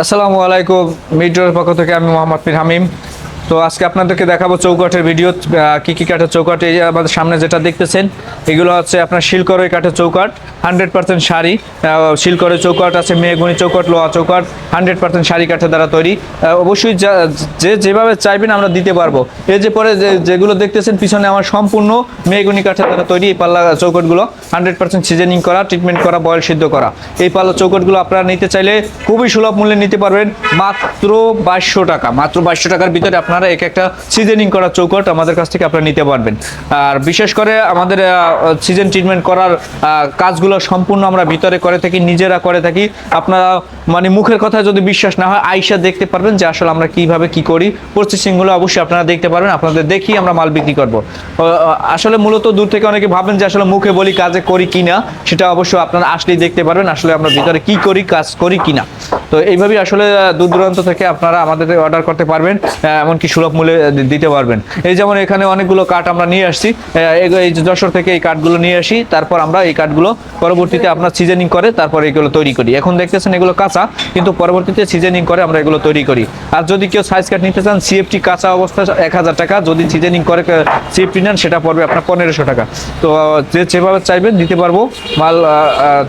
আসসালামু আলাইকুম মিডিয়ার পক্ষ থেকে আমি মোহাম্মদ পীর হামিম তো আজকে আপনাদেরকে দেখাবো চৌকাঠের ভিডিও কি কি কাঠের চৌকাঠ? এই আমাদের সামনে যেটা দেখতেছেন, এগুলো হচ্ছে আপনার শিলকরই কাঠের চৌকাঠ হান্ড্রেড পার্সেন্ট শাড়ি শিলকরের চৌকাঠ আছে, মেহগুনি চৌকাঠ, লোহা চৌকাঠ হান্ড্রেড পার্সেন্ট শাড়ি কাঠের দ্বারা তৈরি। অবশ্যই যা- যেভাবে চাইবেন আমরা দিতে পারব। এই যে পরে যেগুলো দেখতেছেন, পিছনে আমার সম্পূর্ণ মেহগুনি কাঠের দ্বারা তৈরি এই পাল্লা চৌকাঠগুলো হান্ড্রেড পার্সেন্ট সিজনিং করা ট্রিটমেন্ট করা বয়েল সিদ্ধ করা। এই পাল্লা চৌকাঠগুলো আপনারা নিতে চাইলে খুবই সুলভ মূল্যে নিতে পারবেন, মাত্র বাইশশো টাকা, মাত্র বাইশশো টাকার ভিতরে আপনারা এক একটা সিজনিং করা চৌকাঠ আমাদের কাছ থেকে আপনারা নিতে পারবেন। আর বিশেষ করে আমাদের সিজন ট্রিটমেন্ট করার কাজগুলো সম্পূর্ণ আমরা ভিতরে করে থাকি, নিজেরা করে থাকি। আপনারা মানে মুখের কথা যদি বিশ্বাস না হয়, আইসা দেখতে পারবেন যে আসলে আমরা কীভাবে কি করি। প্রসেসিংগুলো অবশ্যই আপনারা দেখতে পারবেন, আপনাদের দেখি আমরা মাল বিক্রি করব। আসলে মূলত দূর থেকে অনেকে ভাবেন যে আসলে মুখে বলি কাজে করি কিনা, সেটা অবশ্যই আপনারা আসলেই দেখতে পারবেন আসলে আমরা ভিতরে কি করি, কাজ করি কিনা। তো এইভাবেই আসলে দূর দূরান্ত থেকে আপনারা আমাদের অর্ডার করতে পারবেন এমনকি সুলভ মূল্যে দিতে পারবেন। এই যেমন এখানে অনেকগুলো কাঠ আমরা নিয়ে আসছি এই যশোর থেকে এই কাঠগুলো নিয়ে আসি, তারপর আমরা এই কাঠগুলো পরবর্তীতে আপনার সিজনিং করে তারপর এগুলো তৈরি করি। এখন দেখতেছেন এগুলো কাঁচা, কিন্তু পরবর্তীতে সিজনিং করে আমরা এগুলো তৈরি করি। আর যদি কেউ সাইজ কাঠ নিতে চান সিএফটি কাঁচা অবস্থা এক হাজার টাকা, যদি সিজনিং করে সিএফটি নেন, সেটা পড়বে আপনার পনেরোশো টাকা। তো, যে যেভাবে চাইবেন, দিতে পারব। মাল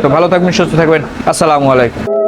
তো ভালো থাকবেন, সুস্থ থাকবেন। আসসালামু আলাইকুম।